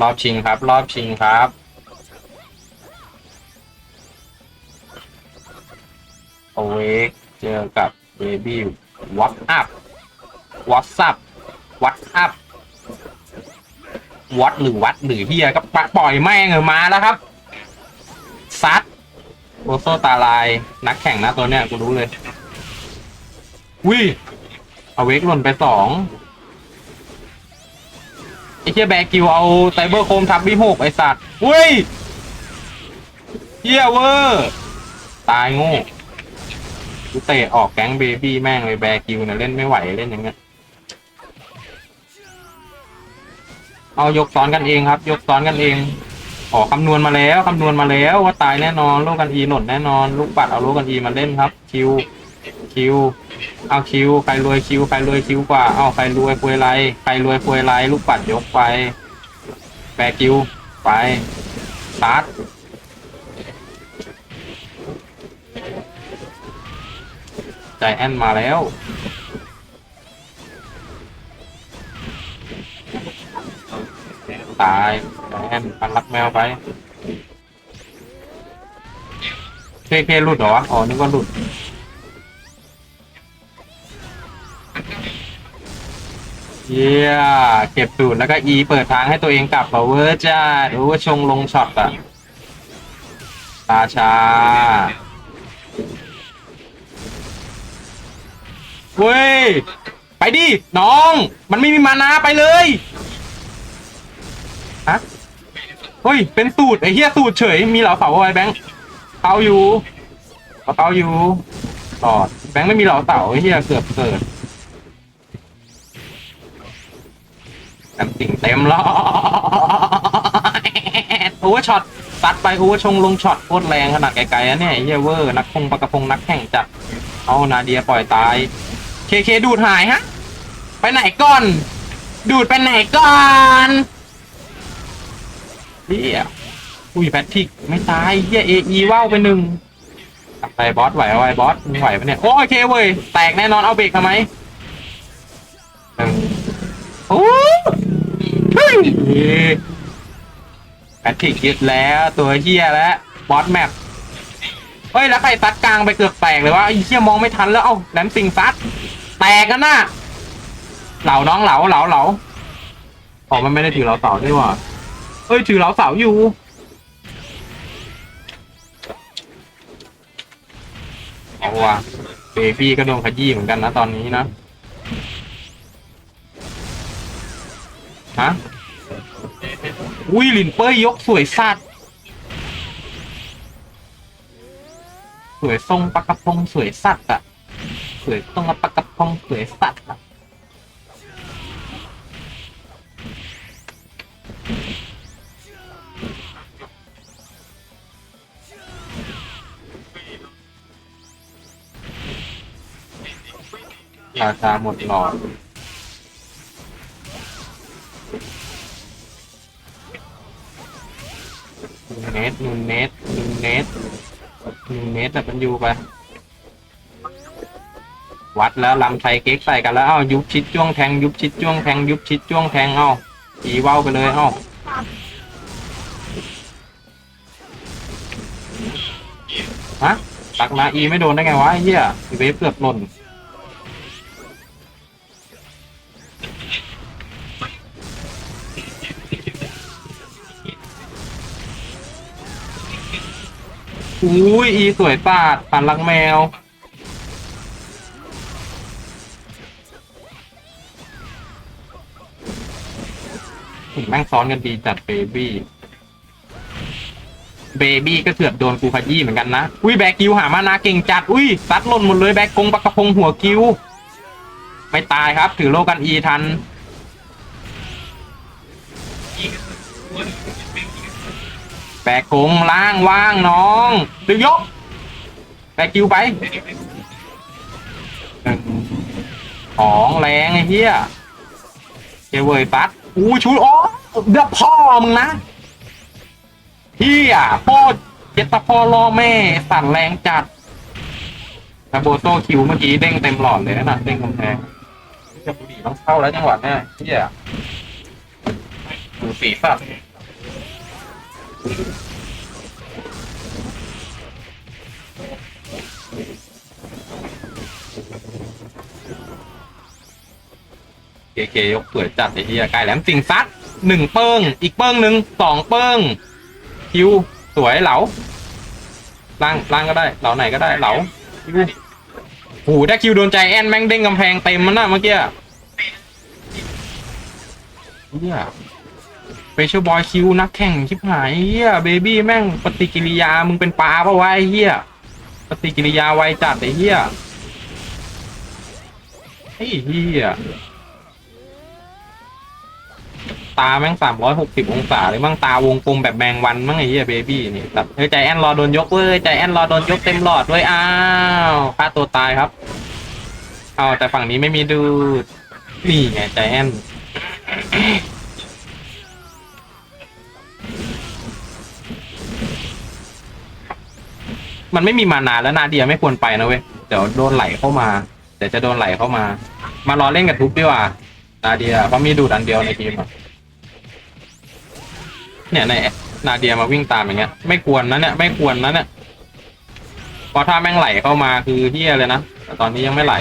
รอบชิงครับ รอบชิงครับ โอเวกเจอกับเบบี้วัตอัพวัตซับวัตอัพวัดหรือวัดหรือเฮียก็ปปล่อยแม่งเออมาแล้วครับ ซัดโอโซตาลาย นักแข่งนะตัวเนี้ยกูรู้เลยวิเอาเวกหล่นไปสอง เฮียแบกิวเอาไซเบอร์โคมทับวิหกไอสัตว์เว้ยเฮียเวอร์ ตายง่กูเตะออกแก๊งเบบี้แม่งเลยแบกิวเนี่ยเล่นไม่ไหวเล่นอย่างเงี้ย เอายกซ้อนกันเองครับ ยกซ้อนกันเองขอคำนวณมาแล้วคำนวณมาแล้วว่าตายแน่นอนลูกกันอีหล่นแน่นอน ลูกปัดเอาลูกกันอีมาเล่นครับคิว คิวเอาคิวใครรวยคิวใครรวยคิวกว่าเอาใครรวยควยไรใครรวยควยไรลูกปัดยกไปแบกคิวไปตาร์ทใจแอนมาแล้วตายแอนปันรักแมวไปเคเคหลุดเหรออ๋อนึกว่าหลุด เยี่ยเก็บสูตรแล้วก็ E เปิดทางให้ตัวเองกลับ power จ้าโอ้ชงลงช็อตอะตาชาเว้ย ไปดิ น้อง มันไม่มีมานาไปเลยฮะเฮ้ย เป็นสูตรไอ้เหี้ยสูตรเฉย มีเหล่าเสาอาไว้แบงค์เอาอยู่เอาอยู่ต่อแบงค์ไม่มีเหล่าเสาไอ้เหี้ยเกือบเกิด กันติ่งเต็มล้วโอเวอร์ช็อตตัดไปโอเวอร์ชงลงช็อตโคตรแรงขนาดไกลๆอะเนี่ยเฮียเวอร์ นักพงปากระพงนักแข่งจัดเอานาเดียปล่อยตาย เคเคดูดหายฮะ ไปไหนก่อน ดูดไปไหนก่อนเฮียอุ้ยแพทริกไม่ตายเฮียเอไอว่าวไปหนึ่งไปบอสไหวเอาไว้บอสไหวปะเนี่ยโอเคเว้ยแตกแน่นอนเอาเบรกทำไมหนึ่ง โอ้เฮ้ยแพทริกยึดแล้วตัวเฮียแล้วบอสแมปเฮ้ยแล้วใครซัดกลางไปเกือบแตกเลยวะไอ้เฮียมองไม่ทันแล้วเอ้าแหลมสิงซัดแตกกันน่ะเหล่าน้องเหล่าเหล่าเหล่าอ๋อมันไม่ได้ถือเหล่าเสาด้วยว่ะเฮ้ยถือเหล่าเสาอยู่เอาว่ะเบบี้ก็โดนขยี้เหมือนกันนะตอนนี้นะ ฮะอุ้ยลินเป้ยยกสวยสัตว์สวยทรงปากระพงสวยสัตว์อะสวยตรงกับปากกระพงสวยสัตว์อะราคาหมดหลอด สนูเนสนูเนสนูเนสแต่มันอยู่ไปวัดแล้วลำไทยเก๊กใส่กันแล้วเอ้ายุบชิดจ้วงแทงยุบชิดจ้วงแทงยุบชิดจ้วงแทงเอ้าอีเว้าไปเลยเอ้าฮะตักมาอีไม่โดนได้ไงวะไอ้เหี้ยอีเวฟเกือบหล่น อุ้ยอีสวยปาดปันลังแมวถุงแม่งซ้อนกันดีจัดเบบี้ เบบี้ก็เถือบโดนกูขยี้เหมือนกันนะ อุ้ยแบกกิวหามานาเก่งจัด อุ้ยซัดหล่นหมดเลยแบกกงปากกระพงหัวกิว ไม่ตายครับ ถือโลกันอีทัน แบกกงล่างว่างน้องดึงยกแบกกิวไปหนึ่งสองแรงไอ้เหี้ยเจเวยปัดอู้ชูอ๋อเดือบพ่อมึงนะเฮียพ่อเจตพ่อล่อแม่สั่นแรงจัดคาโบโซคิวเมื่อกี้เด้งเต็มหลอดเลยนะเด้งกำแพงจะบุรีต้องเข้าแล้วจังหวะเนี้ยเฮียดูสีสัตว์ เคเคยกสวยจัดไอ้เหี้ยไกลแหลมสิงซัดหนึ่งเปิ้ง อีกเปิ้งหนึ่งสองเปิ้งคิวสวยเหลาล่างล่างก็ได้เหลาไหนก็ได้เหลาคิวโหถ้าคิวโดนใจแอนแม่งเด้งกำแพงเต็มมันน่ะเมื่อกี้เฮีย เฟเชอร์บอยคิวนักแข่งชิบหายเฮียเบบี้แม่งปฏิกิริยามึงเป็นปลาปะวะไอ้เฮียปฏิกิริยาไวจัดไอ้เฮียไอ้เฮียตาแม่งสามร้อยหกสิบองศาเลยมั่งตาวงกลมแบบแมงวันมั่งไอ้เฮียเบบี้นี่แต่เฮ้ยใจแอนรอโดนยกเว้ยใจแอนรอโดนยกเต็มหลอดเว้ยอ้าวฆ่าตัวตายครับเอาแต่ฝั่งนี้ไม่มีดูดนี่ไงใจแอน มันไม่มีมานานแล้วนาเดียไม่ควรไปนะเว้ยเดี๋ยวโดนไหลเข้ามาเดี๋ยวจะโดนไหลเข้ามา มารอเล่นกับทุบดีกว่านาเดียเพราะมีดูดอันเดียวในทีมอะเนี่ยในนาเดียมาวิ่งตามอย่างเงี้ย ไม่ควรนะเนี่ยไม่ควรนะเนี่ยพราะถ้าแม่งไหลเข้ามาคือเฮียเลยนะแต่ตอนนี้ยังไม่ไหล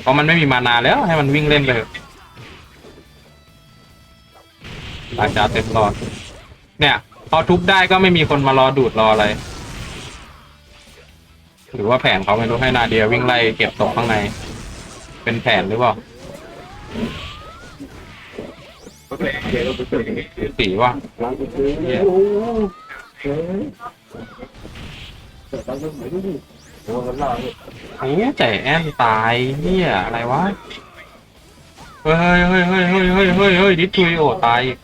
เพราะมันไม่มีมานานแล้วให้มันวิ่งเล่นไปเถอะราชาเต็มหลอด เนี่ยพอทุบได้ก็ไม่มีคนมารอดูดรออะไร หรือว่าแผนเขาไม่รู้ให้นาเดียวิ่งไล่เก็บตกข้างใน เป็นแผนหรือเปล่าสีว่าโอ้ใจแอนตายเนี่ยอะไรวะ เฮ้ยเฮ้ยเฮ้ยเฮ้ยเฮ้ยเฮ้ยเฮ้ยดิทุยโอตายอีก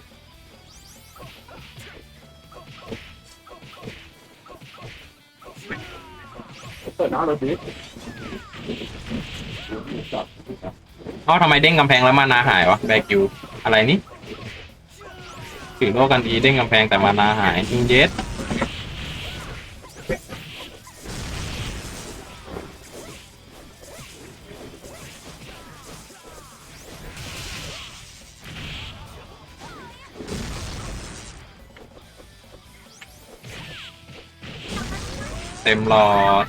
น้ำเลยสิเอ้าทำไมเด้งกำแพงแล้วมานาหายวะแบกิวอะไรนี่ถือโลกกันดีเด้งกำแพงแต่มานาหายยิงเยสเต็มหลอด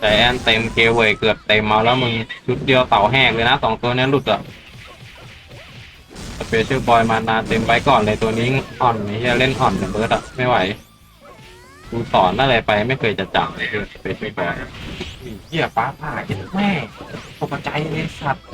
แต่แอนเต็มเกเวยเกือบเต็มมาแล้วมึงชุดเดียวเต่าแหกเลยนะสองตัวนี้หลุดอะสเปเชียลบอยมานาเต็มไปก่อนเลยตัวนี้อ่อนไอ้เฮียเล่นอ่อนเนี่ยเบิร์ดอะไม่ไหวกูสอนอะไรไปไม่เคยจะจังเลยสเปเชียลบอยเฮียป้าผ่าเห็นแม่ตกใจเลยสัตว์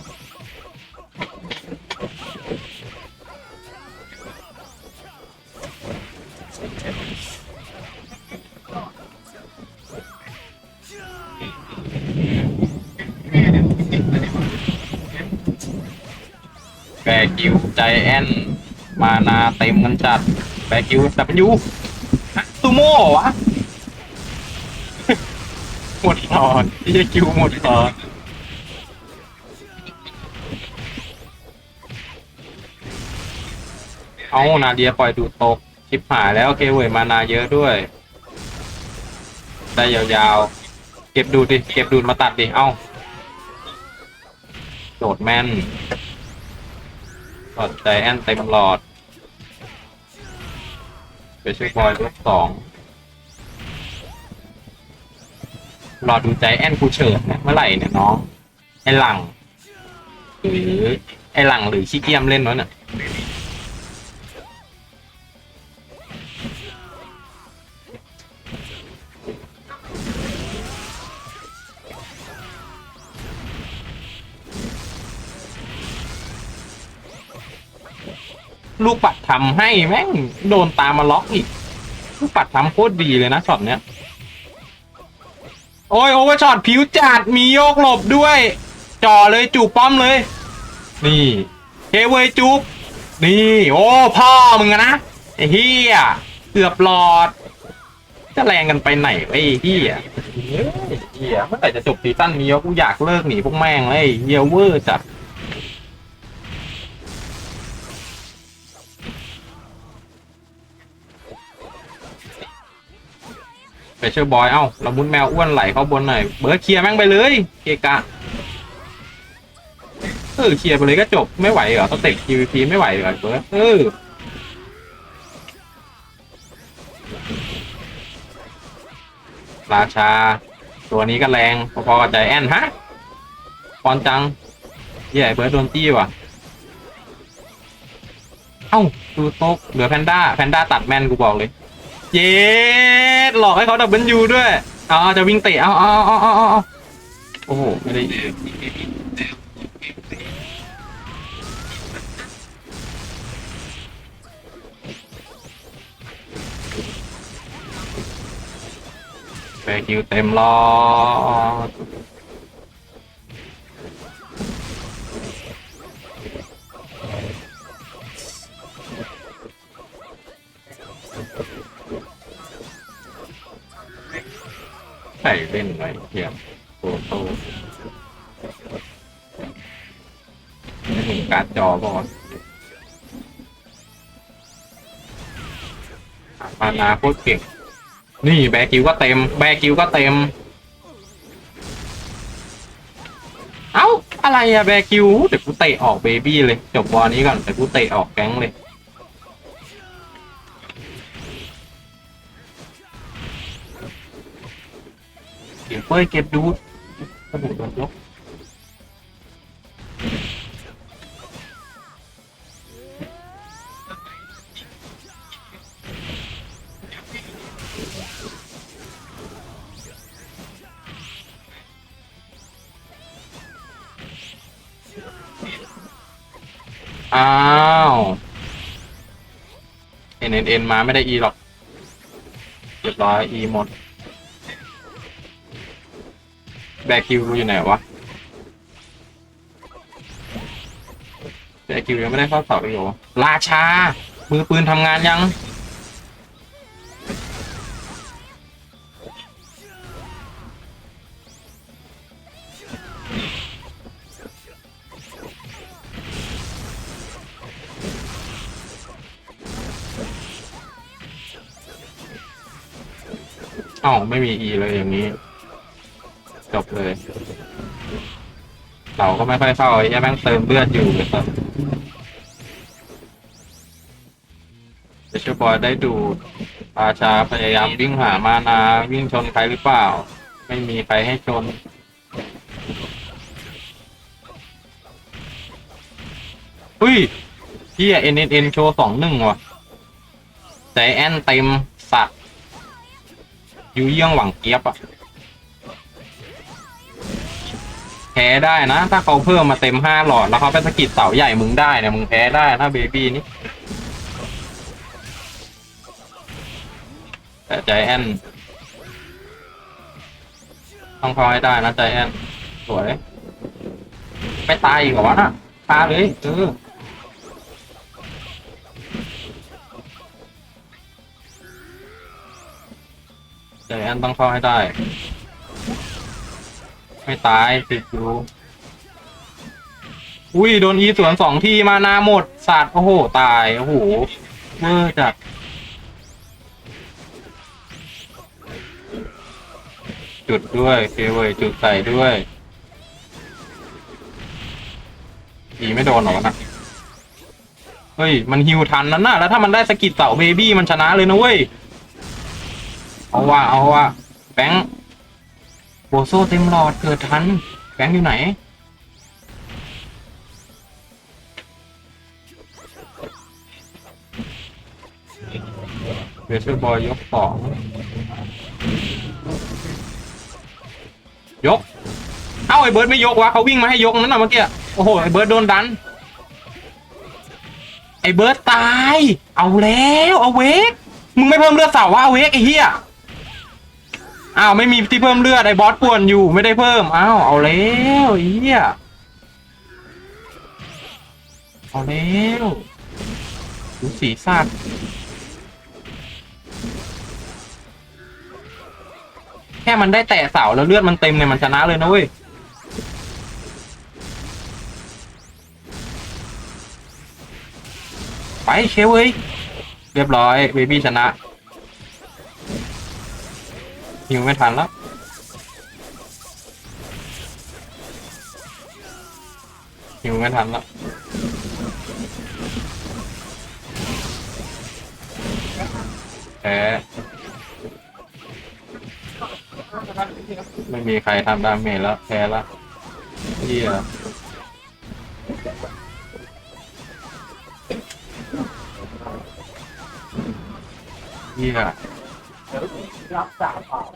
กิวใจแอนมานาเต็มกันจัดแบกิวดับยูซูโม่วะหมดหลอดที่จะคิวหมดหลอดเอานาเดียปล่อยดูตกชิปหายแล้วโอเคเวยมานาเยอะด้วย ได้ยาวๆ เก็บดูดิ เก็บดูดมาตัดดิ เอ้า โดดแม่น หลอดใจแอนเต็มหลอดเปช่วยบอยลูกสองรอดูใจแอนกูเฉิดเนี่ยเมื่อไหร่เนี่ยน้องไอหลัง หรือไอหลังหรือขี้เกียมเล่นวะเนี่ย ลูกปัดทำให้แม่งโดนตามมาล็อกอีก ลูกปัดทำโคตรดีเลยนะช็อตเนี้ย โอ้ยโอเวอร์ช็อตผิวจัดมีโยกหลบด้วย จ่อเลยจูบป้อมเลย นี่เฮเวยจูบนี่ โอ้พ่อมึงอะนะไอ้เฮียเกือบหลอด จะแรงกันไปไหนวะไอ้เฮียเฮ้ยไอ้เฮียเมื่อไหร่จะจบซีซั่นนี้วะกูอยากเลิกหนีพวกแม่งเลยไอ้เฮียเวอร์จัด เชื่อบอย เอ้าละมุนแมวอ้วนไหลเข้าบนหน่อย เบิร์ดเคลียร์แม่งไปเลย เกะกะ เออเคลียร์ไปเลยก็จบ ไม่ไหวเหรอสเต็ป PVP ไม่ไหวเหรอเบิร์ดเออราชา ตัวนี้ก็แรงพอๆกับใจแอนฮะปอนจังเหี้ยไอ้เบิร์ดโดนจี้ว่ะ เอ้าดูโต๊ะเหลือแพนด้า แพนด้าตัดแมนกูบอกเลย เย็ดหลอกให้เขาดับเบิลยูด้วยเอาเอจะวิ่งเตะเอาเอาเอาเอาเอาเอาโอ้โหไม่ได้แบคิวเต็มรอ ส่เล่นไว้เทียมโอ้โหไม่เห็นการ์ดจอป่ะวะมานาโคตรเก่ง นี่แบกิวก็เต็ม แบกิวก็เต็ม เอ้า อะไรอะแบกิวเดี๋ยวกูเตะออกเบบี้เลย จบบอนี้ก่อนเดี๋ยวกูเตะออกแก๊งเลย เก็บเป้ยเก็บดูดกระดูกโดนยกอ้าวเอ็นเอ็นเอ็นมาไม่ได้อีหรอกเรียบร้อยอีหมด แบกคิวอยู่ไหนวะแบกคิวยังไม่ได้เข้าเสาเลยเหรอราชา มือปืนทำงานยัง อ้าไม่มี E เลยอย่างนี้ จบเลยเราก็ไม่ค่อยเข้าไอ้แม่งเติมเลือดอยู่เลยครับเดชบอยได้ดูราชาพยายามวิ่งหามานาวิ่งชนใครหรือเปล่า ไม่มีใครให้ชนอุ้ยพี่เอ็นเอ็นเอ็นโชว์สองหนึ่งว่ะใจแอนเต็มสัตว์ยูเยี่ยงหวังเกียบอะ แพ้ได้นะ ถ้าเขาเพิ่มมาเต็มห้าหลอดแล้วเขาไปสะกิดเสาใหญ่มึงได้เนี่ยมึงแพ้ได้นะเบบี้นี่แต่ใจแอนต้องพอให้ได้นะใจแอนสวยไม่ตายอีกเหรอวะน่ะตาเลยเออใจแอนต้องเข้าให้ได้ ไม่ตายติดอยู่อุ้ยโดนอีสวนสองทีมานาหมดสัตว์โอ้โห ตาย โอ้โหเวอร์จัดจุดด้วยเคเวยจุดใส่ด้วยอีไม่โดนหรอกนะเฮ้ย มันฮิวทันนั่นน่ะแล้วถ้ามันได้สกิดเต่าเบบี้มันชนะเลยนะเว้ย เอาว่าเอาว่าแบงค์ โบโซเต็มหลอดเกิดทันแบงค์อยู่ไหนเบเชอร์บอยยกสองยก เอ้าไอ้เบิร์ดไม่ยกวะเขาวิ่งมาให้ยกนั่นน่ะเมื่อกี้ โอ้โหไอ้เบิร์ดโดนดัน ไอ้เบิร์ดตาย เอาแล้วเอาเวก มึงไม่เพิ่มเลือดเสาวะเอาเวกไอ้เหี้ย อ้าวไม่มีที่เพิ่มเลือดไอ้บอสป่วนอยู่ไม่ได้เพิ่มอ้าวเอาแล้วไอ้เหี้ยเอาแล้วดูสีสัตว์แค่มันได้แตะเสาแล้วเลือดมันเต็มเนี่ยมันชนะเลยนะเว้ยไปเชฟเว้ยเรียบร้อยเบบี้ชนะ หิวไม่ทันแล้วหิวไม่ทันและแพ้ไม่มีใครทำดาเมจแล้วแพ้ละเฮียเฮีย 好这样好